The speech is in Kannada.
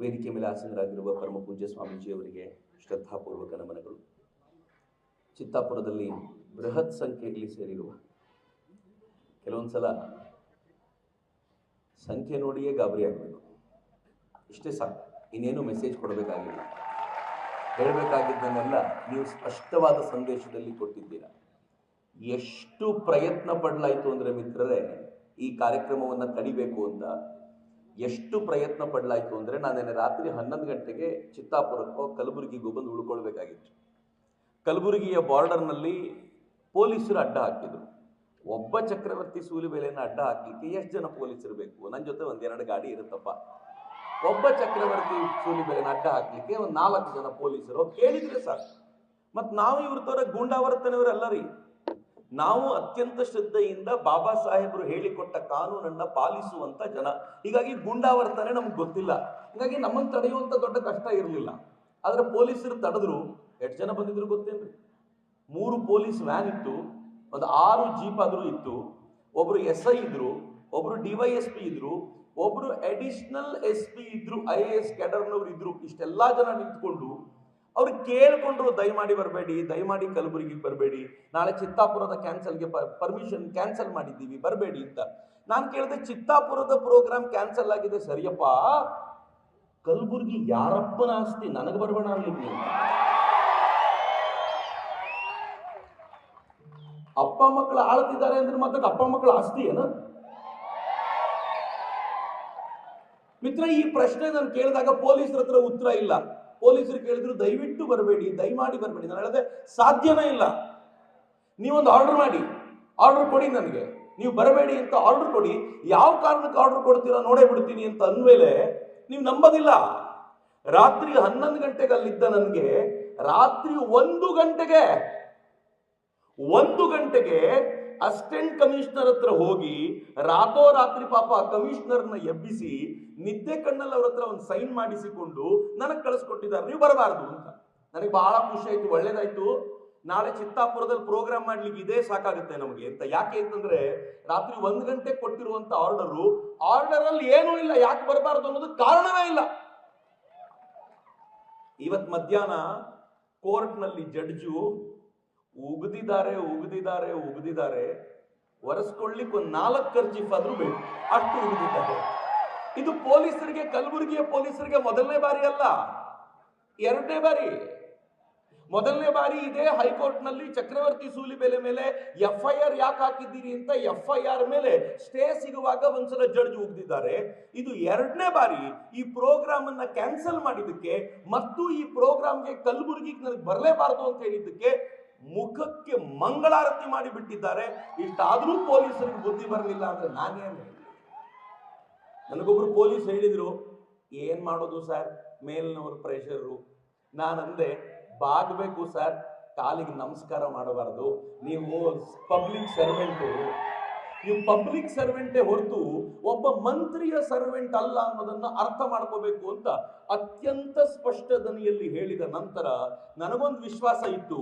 ವೇದಿಕೆ ಮೇಲೆ ಆಸೀನರಾಗಿರುವ ಪರಮ ಪೂಜ್ಯ ಸ್ವಾಮೀಜಿಯವರಿಗೆ ಶ್ರದ್ಧಾಪೂರ್ವಕ ನಮನಗಳು. ಚಿತ್ತಾಪುರದಲ್ಲಿ ಬೃಹತ್ ಸಂಖ್ಯೆಯಲ್ಲಿ ಸೇರಿರುವ ಕೆಲವೊಂದು ಸಲ ಸಂಖ್ಯೆ ನೋಡಿಯೇ ಗಾಬರಿ ಆಗಬೇಕು. ಇಷ್ಟೇ ಸಾಕು. ಇನ್ನೇನು ಮೆಸೇಜ್ ಕೊಡಬೇಕಾಗಿಲ್ಲ. ಹೇಳಬೇಕಾಗಿದ್ದನ್ನೆಲ್ಲ ನೀವು ಸ್ಪಷ್ಟವಾದ ಸಂದೇಶದಲ್ಲಿ ಕೊಟ್ಟಿದ್ದೀರಾ. ಎಷ್ಟು ಪ್ರಯತ್ನ ಪಡಲಾಯಿತು ಅಂದರೆ ಮಿತ್ರರೇ, ಈ ಕಾರ್ಯಕ್ರಮವನ್ನು ತಡಿಬೇಕು ಅಂತ ಎಷ್ಟು ಪ್ರಯತ್ನ ಪಡಲಾಯಿತು ಅಂದರೆ ನಾನು ನೆನ್ನೆ ರಾತ್ರಿ ಹನ್ನೊಂದು ಗಂಟೆಗೆ ಚಿತ್ತಾಪುರಕ್ಕೋ ಕಲ್ಬುರ್ಗಿಗೂ ಬಂದು ಉಳ್ಕೊಳ್ಬೇಕಾಗಿತ್ತು. ಕಲಬುರಗಿಯ ಬಾರ್ಡರ್ನಲ್ಲಿ ಪೊಲೀಸರು ಅಡ್ಡ ಹಾಕಿದರು. ಒಬ್ಬ ಚಕ್ರವರ್ತಿ ಸೂಲಿಬೆಲೆಯನ್ನು ಅಡ್ಡ ಹಾಕ್ಲಿಕ್ಕೆ ಎಷ್ಟು ಜನ ಪೊಲೀಸರು ಬೇಕು? ನನ್ನ ಜೊತೆ ಒಂದೆರಡು ಗಾಡಿ ಇರುತ್ತಪ್ಪ. ಒಬ್ಬ ಚಕ್ರವರ್ತಿ ಸೂಲಿಬೆಲೆನ ಅಡ್ಡ ಹಾಕಲಿಕ್ಕೆ ಒಂದು ನಾಲ್ಕು ಜನ ಪೊಲೀಸರು ಕೇಳಿದರೆ ಸರ್ ಮತ್ತು ನಾವು ಇವ್ರ ತರ ಗೂಂಡಾವರ್ತನೆಯವರೆಲ್ಲ ರೀ. ನಾವು ಅತ್ಯಂತ ಶ್ರದ್ಧೆಯಿಂದ ಬಾಬಾ ಸಾಹೇಬರು ಹೇಳಿಕೊಟ್ಟ ಕಾನೂನನ್ನ ಪಾಲಿಸುವಂತ ಜನ. ಹೀಗಾಗಿ ಗೂಂಡಾವರ್ತನೆ ನಮ್ಗೆ ಗೊತ್ತಿಲ್ಲ. ಹೀಗಾಗಿ ನಮ್ಮನ್ನು ತಡೆಯುವಂತ ದೊಡ್ಡ ಕಷ್ಟ ಇರಲಿಲ್ಲ. ಆದ್ರೆ ಪೊಲೀಸರು ತಡೆದ್ರು. ಎಷ್ಟು ಜನ ಬಂದಿದ್ರು ಗೊತ್ತೇನ್ರಿ? ಮೂರು ಪೊಲೀಸ್ ವ್ಯಾನ್ ಇತ್ತು, ಒಂದು ಆರು ಜೀಪ್ ಆದ್ರೂ ಇತ್ತು, ಒಬ್ರು ಎಸ್ ಐ ಇದ್ರು, ಒಬ್ರು ಡಿವೈಎಸ್ಪಿ ಇದ್ರು, ಒಬ್ರು ಅಡಿಷನಲ್ ಎಸ್ ಪಿ ಇದ್ರು, ಐ ಎ ಎಸ್ ಕ್ಯಾಡರ್ನವ್ರು ಇದ್ರು. ಇಷ್ಟೆಲ್ಲಾ ಜನ ನಿಂತ್ಕೊಂಡು ಅವ್ರು ಕೇಳಿಕೊಂಡ್ರು ದಯಮಾಡಿ ಬರಬೇಡಿ, ದಯಮಾಡಿ ಕಲಬುರಗಿಗೆ ಬರಬೇಡಿ, ನಾಳೆ ಚಿತ್ತಾಪುರದ ಕ್ಯಾನ್ಸಲ್ಗೆ ಪರ್ಮಿಷನ್ ಕ್ಯಾನ್ಸಲ್ ಮಾಡಿದ್ದೀವಿ, ಬರಬೇಡಿ ಅಂತ. ನಾನು ಕೇಳಿದೆ ಚಿತ್ತಾಪುರದ ಪ್ರೋಗ್ರಾಮ್ ಕ್ಯಾನ್ಸಲ್ ಆಗಿದೆ, ಸರಿಯಪ್ಪ. ಕಲಬುರಗಿ ಯಾರಪ್ಪನ ಆಸ್ತಿ? ನನಗೆ ಬರಬೇಡ ಅನ್ಲಿಕ್ಕೆ ಅಪ್ಪ ಮಕ್ಕಳು ಆಳ್ತಿದ್ದಾರೆ ಅಂದ್ರೆ ಮಾತ್ರ ಅಪ್ಪ ಮಕ್ಕಳ ಆಸ್ತಿ ಏನ? ಮಿತ್ರ, ಈ ಪ್ರಶ್ನೆ ನಾನು ಕೇಳಿದಾಗ ಪೊಲೀಸರ ಹತ್ರ ಉತ್ತರ ಇಲ್ಲ. ಪೊಲೀಸರು ಕೇಳಿದ್ರು, ದಯವಿಟ್ಟು ಬರಬೇಡಿ, ದಯಮಾಡಿ ಬರಬೇಡಿ. ನಾನು ಹೇಳಿದೆ, ಸಾಧ್ಯನೇ ಇಲ್ಲ. ನೀವೊಂದು ಆರ್ಡರ್ ಮಾಡಿ. ಆರ್ಡರ್ ಕೊಡಿ ನನಗೆ. ನೀವು ಬರಬೇಡಿ ಅಂತ ಆರ್ಡರ್ ಕೊಡಿ. ಯಾವ ಕಾರಣಕ್ಕೆ ಆರ್ಡರ್ ಕೊಡ್ತೀರಾ ನೋಡೇ ಬಿಡ್ತೀನಿ ಅಂತ ಅಂದಮೇಲೆ ನೀವು ನಂಬೋದಿಲ್ಲ. ರಾತ್ರಿ ಹನ್ನೊಂದು ಗಂಟೆಗೆ ಅಲ್ಲಿದ್ದ ನನಗೆ, ರಾತ್ರಿ ಒಂದು ಗಂಟೆಗೆ ಒಂದು ಗಂಟೆಗೆ ಅಸಿಸ್ಟೆಂಟ್ ಕಮಿಷನರ್ ಹತ್ರ ಹೋಗಿ ರಾತೋರಾತ್ರಿ ಪಾಪ ಕಮಿಷನರ್ನ ಎಬ್ಬಿಸಿ ನಿದ್ದೆ ಕಣ್ಣಲ್ಲಿ ಅವ್ರ ಹತ್ರ ಒಂದು ಸೈನ್ ಮಾಡಿಸಿಕೊಂಡು ನನಗೆ ಕಳಿಸ್ಕೊಟ್ಟಿದ್ದಾರೆ, ನೀವು ಬರಬಾರ್ದು ಅಂತ. ನನಗೆ ಬಹಳ ಖುಷಿ ಆಯ್ತು, ಒಳ್ಳೇದಾಯ್ತು. ನಾಳೆ ಚಿತ್ತಾಪುರದಲ್ಲಿ ಪ್ರೋಗ್ರಾಮ್ ಮಾಡ್ಲಿಕ್ಕೆ ಇದೇ ಸಾಕಾಗುತ್ತೆ ನಮಗೆ ಅಂತ. ಯಾಕೆ ಅಂತಂದ್ರೆ ರಾತ್ರಿ ಒಂದು ಗಂಟೆ ಕೊಟ್ಟಿರುವಂತ ಆರ್ಡರು ಆರ್ಡರ್ ಅಲ್ಲಿ ಏನೂ ಇಲ್ಲ, ಯಾಕೆ ಬರಬಾರ್ದು ಅನ್ನೋದು ಕಾರಣವೇ ಇಲ್ಲ. ಇವತ್ ಮಧ್ಯಾಹ್ನ ಕೋರ್ಟ್ನಲ್ಲಿ ಜಡ್ಜು ಉಗಿದಿದ್ದಾರೆ ಉಗಿದಿದ್ದಾರೆ ಉಗಿದಿದ್ದಾರೆ. ಒರೆಸ್ಕೊಳ್ಳಿಕ್ಕೆ ಒಂದು ನಾಲ್ಕು ಕರ್ಜಿಫ್ ಆದ್ರೂ ಬೇಕು. ಅಷ್ಟು ಉಗಿದಿದ್ದಾರೆ ಇದು ಪೊಲೀಸರಿಗೆ, ಕಲಬುರಗಿಯ ಪೊಲೀಸರಿಗೆ ಮೊದಲನೇ ಬಾರಿ ಅಲ್ಲ. ಎರಡನೇ ಬಾರಿ. ಮೊದಲನೇ ಬಾರಿ ಇದೇ ಹೈಕೋರ್ಟ್ನಲ್ಲಿ ಚಕ್ರವರ್ತಿ ಸೂಲಿಬೆಲೆ ಮೇಲೆ ಎಫ್ ಐ ಆರ್ ಯಾಕೆ ಹಾಕಿದ್ದೀರಿ ಅಂತ ಎಫ್ ಐ ಆರ್ ಮೇಲೆ ಸ್ಟೇ ಸಿಗುವಾಗ ಒಂದ್ಸಲ ಜಡ್ಜ್ ಉಗ್ದಿದ್ದಾರೆ. ಇದು ಎರಡನೇ ಬಾರಿ ಈ ಪ್ರೋಗ್ರಾಮ್ ಅನ್ನ ಕ್ಯಾನ್ಸಲ್ ಮಾಡಿದ್ದಕ್ಕೆ, ಮತ್ತು ಈ ಪ್ರೋಗ್ರಾಮ್ಗೆ ಕಲಬುರಗಿಗೆ ನನಗೆ ಬರಲೇಬಾರದು ಅಂತ ಹೇಳಿದ್ದಕ್ಕೆ ಮುಖಕ್ಕೆ ಮಂಗಳಾರತಿ ಮಾಡಿ ಬಿಟ್ಟಿದ್ದಾರೆ. ಇಷ್ಟಾದ್ರೂ ಪೊಲೀಸರಿಗೆ ಬುದ್ಧಿ ಬರಲಿಲ್ಲ ಅಂದ್ರೆ ನಾನೇನು ನನಗೊಬ್ರು ಪೊಲೀಸ್ ಹೇಳಿದ್ರು, ಏನ್ ಮಾಡೋದು ಸರ್? ಮೇಲಿನವರು ಪ್ರೆಷರು ನಾನಂದೆ ಬಾಗ್ಬೇಕು ಸರ್, ಕಾಲಿಗೆ ನಮಸ್ಕಾರ ಮಾಡಬಾರ್ದು. ನೀವು ಪಬ್ಲಿಕ್ ಸರ್ವೆಂಟು ನೀವು ಪಬ್ಲಿಕ್ ಸರ್ವೆಂಟೇ ಹೊರತು ಒಬ್ಬ ಮಂತ್ರಿಯ ಸರ್ವೆಂಟ್ ಅಲ್ಲ ಅನ್ನೋದನ್ನ ಅರ್ಥ ಮಾಡ್ಕೋಬೇಕು ಅಂತ ಅತ್ಯಂತ ಸ್ಪಷ್ಟ ದನಿಯಲ್ಲಿ ಹೇಳಿದ ನಂತರ ನನಗೊಂದು ವಿಶ್ವಾಸ ಇತ್ತು.